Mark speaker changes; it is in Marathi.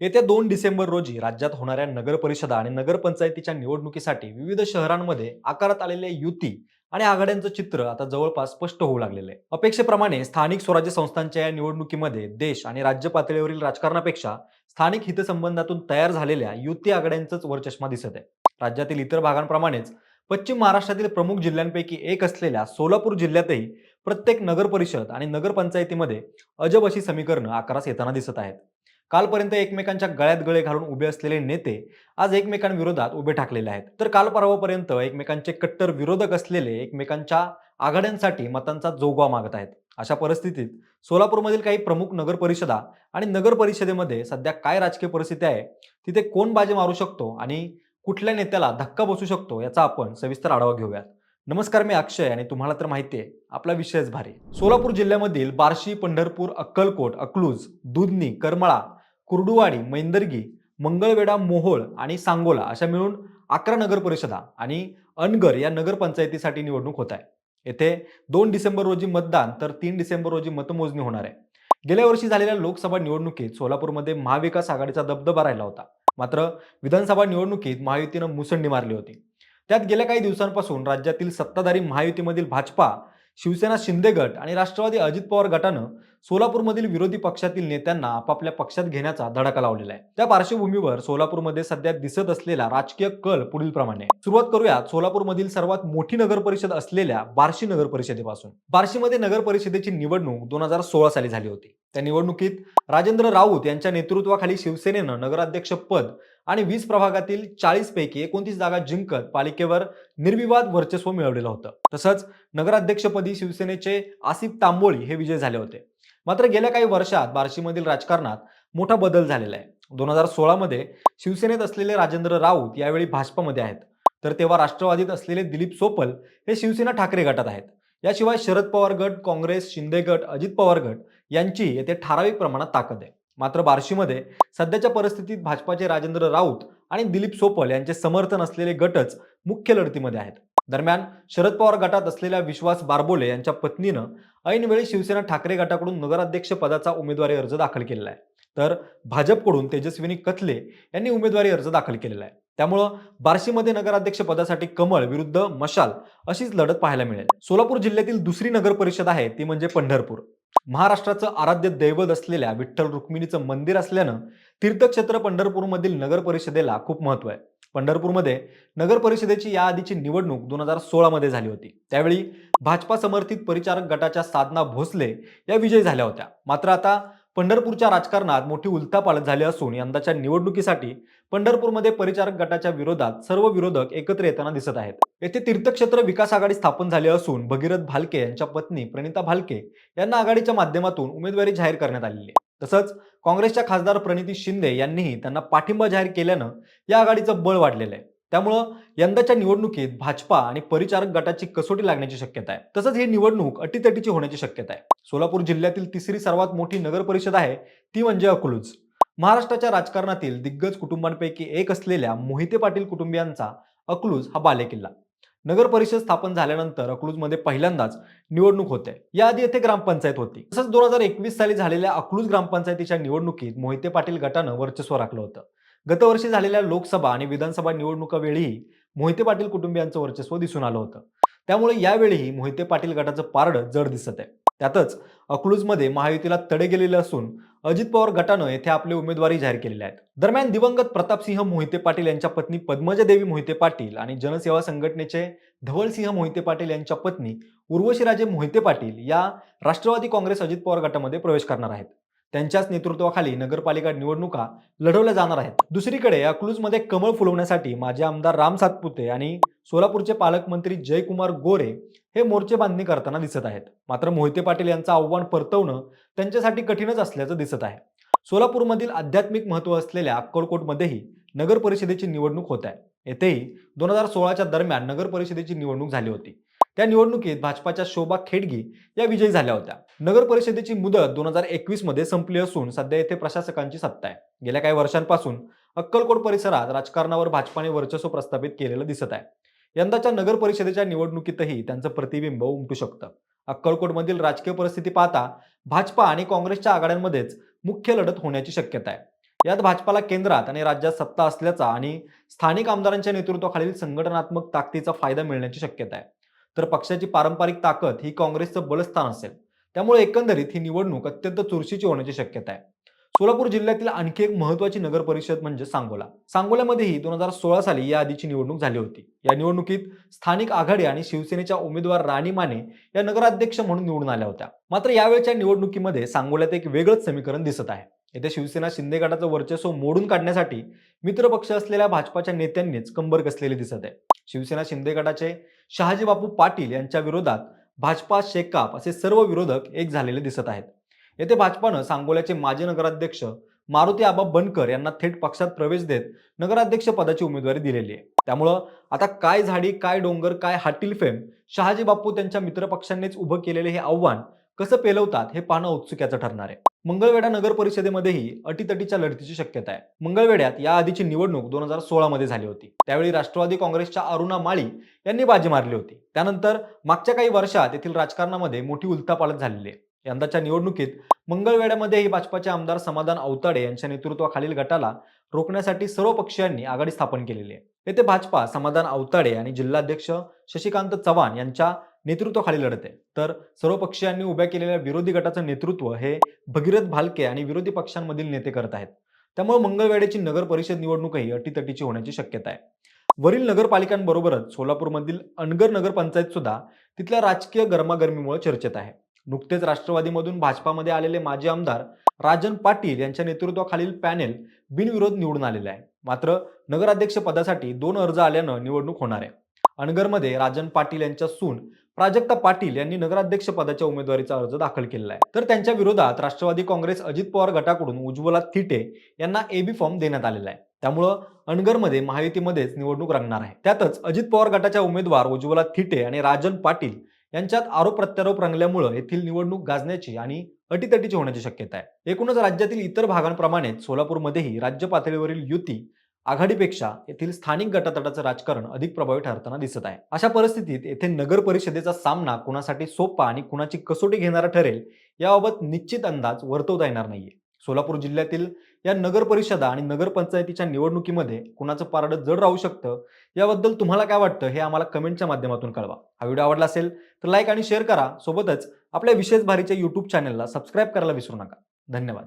Speaker 1: येत्या दोन डिसेंबर रोजी राज्यात होणाऱ्या नगरपरिषदा आणि नगरपंचायतीच्या निवडणुकीसाठी विविध शहरांमध्ये आकारात आलेल्या युती आणि आघाड्यांचं चित्र आता जवळपास स्पष्ट होऊ लागलेलं आहे. अपेक्षेप्रमाणे स्थानिक स्वराज्य संस्थांच्या या निवडणुकीमध्ये देश आणि राज्य पातळीवरील राजकारणापेक्षा स्थानिक हितसंबंधातून तयार झालेल्या युती आघाड्यांचंच वरचष्मा दिसत आहे. राज्यातील इतर भागांप्रमाणेच पश्चिम महाराष्ट्रातील प्रमुख जिल्ह्यांपैकी एक असलेल्या सोलापूर जिल्ह्यातही प्रत्येक नगरपरिषद आणि नगरपंचायतीमध्ये अजब अशी समीकरणं आकारास येताना दिसत आहेत. कालपर्यंत एकमेकांच्या गळ्यात गळे घालून उभे असलेले नेते आज एकमेकांविरोधात उभे ठाकलेले आहेत. तर काल परवापर्यंत एकमेकांचे कट्टर विरोधक असलेले एकमेकांच्या आघाड्यांसाठी मतांचा जोगवा मागत आहेत. अशा परिस्थितीत सोलापूरमधील काही प्रमुख नगर परिषदा आणि नगर परिषदेमध्ये सध्या काय राजकीय परिस्थिती आहे तिथे कोण बाजी मारू शकतो आणि कुठल्या नेत्याला धक्का बसू शकतो याचा आपण सविस्तर आढावा घेऊयात. नमस्कार मी अक्षय आणि तुम्हाला तर माहिती आहे आपला विषयच भारी. सोलापूर जिल्ह्यामधील बार्शी पंढरपूर अक्कलकोट अकलूज दुधनी करमळा कुर्डुवाडी मैंदर्गी मंगळवेढा मोहोळ आणि सांगोला अशा मिळून अकरा नगर परिषदा आणि अनगर या नगरपंचायतीसाठी निवडणूक होत आहे. येथे दोन डिसेंबर रोजी मतदान तर तीन डिसेंबर रोजी मतमोजणी होणार आहे. गेल्या वर्षी झालेल्या लोकसभा निवडणुकीत सोलापूरमध्ये महाविकास आघाडीचा दबदबा राहिला होता. मात्र विधानसभा निवडणुकीत महायुतीनं मुसंडी मारली होती. त्यात गेल्या काही दिवसांपासून राज्यातील सत्ताधारी महायुतीमधील भाजपा शिवसेना शिंदे गट आणि राष्ट्रवादी अजित पवार गटानं सोलापूरमधील विरोधी पक्षातील नेत्यांना आपापल्या पक्षात घेण्याचा धडाका लावलेला आहे. त्या पार्श्वभूमीवर सोलापूरमध्ये सध्या दिसत असलेला राजकीय कल पुढील प्रमाणे आहे. सुरुवात करूयात सोलापूरमधील सर्वात मोठी नगर परिषद असलेल्या बार्शी नगर परिषदेपासून. बार्शीमध्ये नगर परिषदेची निवडणूक दोन हजार सोळा साली झाली होती. त्या निवडणुकीत राजेंद्र राऊत यांच्या नेतृत्वाखाली शिवसेनेनं नगराध्यक्ष पद आणि वीस प्रभागातील चाळीस पैकी एकोणतीस जागा जिंकत पालिकेवर निर्विवाद वर्चस्व मिळवलेलं होतं. तसंच नगराध्यक्षपदी शिवसेनेचे आसिफ तांबोळी हे विजय झाले होते. मात्र गेल्या काही वर्षात बार्शीमधील राजकारणात मोठा बदल झालेला आहे. दोन हजार सोळामध्ये शिवसेनेत असलेले राजेंद्र राऊत यावेळी भाजपमध्ये आहेत. तर तेव्हा राष्ट्रवादीत असलेले दिलीप सोपल हे शिवसेना ठाकरे गटात आहेत. याशिवाय शरद पवार गट काँग्रेस शिंदे गट अजित पवार गट यांची येथे ठराविक प्रमाणात ताकद आहे. मात्र बार्शीमध्ये सध्याच्या परिस्थितीत भाजपाचे राजेंद्र राऊत आणि दिलीप सोपल यांचे समर्थन असलेले गटच मुख्य लढतीमध्ये आहेत. दरम्यान शरद पवार गटात असलेल्या विश्वास बारबोले यांच्या पत्नीनं ऐनवेळी शिवसेना ठाकरे गटाकडून नगराध्यक्ष पदाचा उमेदवारी अर्ज दाखल केलेला आहे. तर भाजपकडून तेजस्विनी कथले यांनी उमेदवारी अर्ज दाखल केलेला आहे. त्यामुळं बार्शीमध्ये नगराध्यक्ष पदासाठी कमळ विरुद्ध मशाल अशीच लढत पाहायला मिळेल. सोलापूर जिल्ह्यातील दुसरी नगर परिषद आहे ती म्हणजे पंढरपूर. महाराष्ट्राचं आराध्य दैवत असलेल्या विठ्ठल रुक्मिणीचं मंदिर असल्यानं तीर्थक्षेत्र पंढरपूरमधील नगर परिषदेला खूप महत्त्व आहे. पंढरपूरमध्ये नगर परिषदेची याआधीची निवडणूक दोन हजार सोळामध्ये झाली होती. त्यावेळी भाजपा समर्थित परिचारक गटाच्या साधना भोसले या विजयी झाल्या होत्या. मात्र आता पंढरपूरच्या राजकारणात मोठी उलथापालथ झाली असून यंदाच्या निवडणुकीसाठी पंढरपूरमध्ये परिचारक गटाच्या विरोधात सर्व विरोधक एकत्र येताना दिसत आहेत. येथे तीर्थक्षेत्र विकास आघाडी स्थापन झाली असून भगीरथ भालके यांच्या पत्नी प्रणिता भालके यांना आघाडीच्या माध्यमातून उमेदवारी जाहीर करण्यात आलेली आहे. तसंच काँग्रेसच्या खासदार प्रणिती शिंदे यांनीही त्यांना पाठिंबा जाहीर केल्यानं या आघाडीचं बळ वाढलेलं आहे. त्यामुळं यंदाच्या निवडणुकीत भाजपा आणि परिचारक गटाची कसोटी लागण्याची शक्यता आहे. तसंच ही निवडणूक अटीतटीची होण्याची शक्यता आहे. सोलापूर जिल्ह्यातील तिसरी सर्वात मोठी नगर परिषद आहे ती म्हणजे अकलूज. महाराष्ट्राच्या राजकारणातील दिग्गज कुटुंबांपैकी एक असलेल्या मोहिते पाटील कुटुंबियांचा अकलूज हा बालेकिल्ला. नगर परिषद स्थापन झाल्यानंतर अकलूजमध्ये पहिल्यांदाच निवडणूक होते. याआधी येथे ग्रामपंचायत होती. तसंच दोन हजार एकवीस साली झालेल्या अकलूज ग्रामपंचायतीच्या निवडणुकीत मोहिते पाटील गटानं वर्चस्व राखलं होतं. गतवर्षी झालेल्या लोकसभा आणि विधानसभा निवडणुकावेळीही मोहिते पाटील कुटुंबियांचं वर्चस्व दिसून आलं होतं. त्यामुळे यावेळीही मोहिते पाटील गटाचं पारडं जड दिसत आहे. त्यातच अकलूजमध्ये महायुतीला तडे गेलेले असून अजित पवार गटानं येथे आपले उमेदवारी जाहीर केलेले आहेत. दरम्यान दिवंगत प्रतापसिंह मोहिते पाटील यांच्या पत्नी पद्मजा देवी मोहिते पाटील आणि जनसेवा संघटनेचे धवलसिंह मोहिते पाटील यांच्या पत्नी उर्वशीराजे मोहिते पाटील या राष्ट्रवादी काँग्रेस अजित पवार गटामध्ये प्रवेश करणार आहेत. त्यांच्याच नेतृत्वाखाली नगरपालिका निवडणुका लढवल्या जाणार आहेत. दुसरीकडे अकलूजमध्ये कमळ फुलवण्यासाठी माजी आमदार राम सातपुते आणि सोलापूरचे पालकमंत्री जयकुमार गोरे हे मोर्चे बांधणी करताना दिसत आहेत. मात्र मोहिते पाटील यांचं आव्हान परतवणं त्यांच्यासाठी कठीणच असल्याचं दिसत आहे. सोलापूरमधील आध्यात्मिक महत्त्व असलेल्या अक्कलकोटमध्येही नगर परिषदेची निवडणूक होत आहे. येथेही दोन हजार सोळाच्या दरम्यान नगर परिषदेची निवडणूक झाली होती. त्या निवडणुकीत भाजपाच्या शोभा खेडगी या विजयी झाल्या होत्या. नगर परिषदेची मुदत दोन हजार एकवीसमध्ये संपली असून सध्या येथे प्रशासकांची सत्ता आहे. गेल्या काही वर्षांपासून अक्कलकोट परिसरात राजकारणावर भाजपाने वर्चस्व प्रस्थापित केलेलं दिसत आहे. यंदाच्या नगर परिषदेच्या निवडणुकीतही त्यांचं प्रतिबिंब उमटू शकतं. अक्कलकोटमधील राजकीय परिस्थिती पाहता भाजपा आणि काँग्रेसच्या आघाड्यांमध्येच मुख्य लढत होण्याची शक्यता आहे. यात भाजपाला केंद्रात आणि राज्यात सत्ता असल्याचा आणि स्थानिक आमदारांच्या नेतृत्वाखालील संघटनात्मक ताकदीचा फायदा मिळण्याची शक्यता आहे. तर पक्षाची पारंपरिक ताकद ही काँग्रेसचं बलस्थान असेल. त्यामुळे एकंदरीत ही निवडणूक अत्यंत चुरशीची होण्याची शक्यता आहे. सोलापूर जिल्ह्यातील आणखी एक महत्वाची नगर परिषद म्हणजे सांगोला. सांगोल्यामध्येही दोन हजार सोळा साली या आधीची निवडणूक झाली होती. या निवडणुकीत स्थानिक आघाडी आणि शिवसेनेच्या उमेदवार राणी माने या नगराध्यक्ष म्हणून निवडून आल्या होत्या. मात्र यावेळच्या निवडणुकीमध्ये सांगोल्यात एक वेगळंच समीकरण दिसत आहे. येथे शिवसेना शिंदे गटाचं वर्चस्व मोडून काढण्यासाठी मित्रपक्ष असलेल्या भाजपाच्या नेत्यांनीच कंबर कसलेली दिसत आहे. शिवसेना शिंदे गटाचे शहाजी बापू पाटील यांच्या विरोधात भाजपा शेकाप असे सर्व विरोधक एक झालेले दिसत आहेत. येथे भाजपानं सांगोल्याचे माजी नगराध्यक्ष मारुती आबा बनकर यांना थेट पक्षात प्रवेश देत नगराध्यक्ष पदाची उमेदवारी दिलेली आहे. त्यामुळं आता काय झाडी काय डोंगर काय हाटील फेम शहाजी बापू त्यांच्या मित्रपक्षांनीच उभं केलेले हे आव्हान कसं पेलवतात हे पाहणं औत्सुक्याचं ठरणार आहे. मंगळवेढा नगर परिषदेमध्येही अटीतटीच्या लढतीची शक्यता आहे. मंगळवेढ्यात या आधीची निवडणूक दोन हजार सोळामध्ये झाली होती. त्यावेळी राष्ट्रवादी काँग्रेसच्या अरुणा माळी यांनी बाजी मारली होती. त्यानंतर मागच्या काही वर्षात येथील राजकारणामध्ये मोठी उलथापालट झालेली आहे. यंदाच्या निवडणुकीत मंगळवेड्यामध्येही भाजपाचे आमदार समाधान आवताडे यांच्या नेतृत्वाखालील गटाला रोखण्यासाठी सर्व पक्षीयांनी आघाडी स्थापन केलेली आहे. येथे भाजपा समाधान अवताडे आणि जिल्हाध्यक्ष शशिकांत चव्हाण यांच्या नेतृत्वाखाली लढत आहे. तर सर्व पक्षांनी उभ्या केलेल्या विरोधी गटाचं नेतृत्व हे भगीरथ भालके आणि विरोधी पक्षांमधील नेते करत आहेत. त्यामुळे मंगळवेढ्याची नगर परिषद निवडणूकही अटीतटीची होण्याची शक्यता आहे. वरील नगरपालिकांबरोबरच सोलापूरमधील अनगर नगरपंचायत सुद्धा तिथल्या राजकीय गरमागरमीमुळे चर्चेत आहे. नुकतेच राष्ट्रवादीमधून भाजपामध्ये आलेले माजी आमदार राजन पाटील यांच्या नेतृत्वाखालील पॅनेल बिनविरोध निवडून आलेले आहे. मात्र नगराध्यक्ष पदासाठी दोन अर्ज आल्यानं निवडणूक होणार आहे. अनगरमध्ये राजन पाटील यांच्या सून प्राजक्ता पाटील यांनी नगराध्यक्ष पदाच्या उमेदवारीचा अर्ज दाखल केलेला आहे. तर त्यांच्या विरोधात राष्ट्रवादी काँग्रेस अजित पवार गटाकडून उज्ज्वला थिटे यांना एबी फॉर्म देण्यात आलेला आहे. त्यामुळं अनगरमध्ये महायुतीमध्येच निवडणूक रंगणार आहे. त्यातच अजित पवार गटाच्या उमेदवार उज्ज्वला थिटे आणि राजन पाटील यांच्यात आरोप प्रत्यारोप रंगल्यामुळं येथील निवडणूक गाजण्याची आणि अटीतटीची होण्याची शक्यता आहे. एकूणच राज्यातील इतर भागांप्रमाणेच सोलापूरमध्येही राज्य पातळीवरील युती आघाडीपेक्षा येथील स्थानिक गटातटाचं राजकारण अधिक प्रभावी ठरताना दिसत आहे. अशा परिस्थितीत येथे नगर परिषदेचा सामना कुणासाठी सोपा आणि कुणाची कसोटी घेणारा ठरेल याबाबत निश्चित अंदाज वर्तवता येणार नाहीये. सोलापूर जिल्ह्यातील या नगर परिषदा आणि नगरपंचायतीच्या निवडणुकीमध्ये कुणाचं पारडं जड राहू शकतं याबद्दल तुम्हाला काय वाटतं हे आम्हाला कमेंटच्या माध्यमातून कळवा. हा व्हिडिओ आवडला असेल तर लाईक आणि शेअर करा. सोबतच आपल्या विशेष भारीच्या यूट्यूब चॅनलला सबस्क्राईब करायला विसरू नका. धन्यवाद.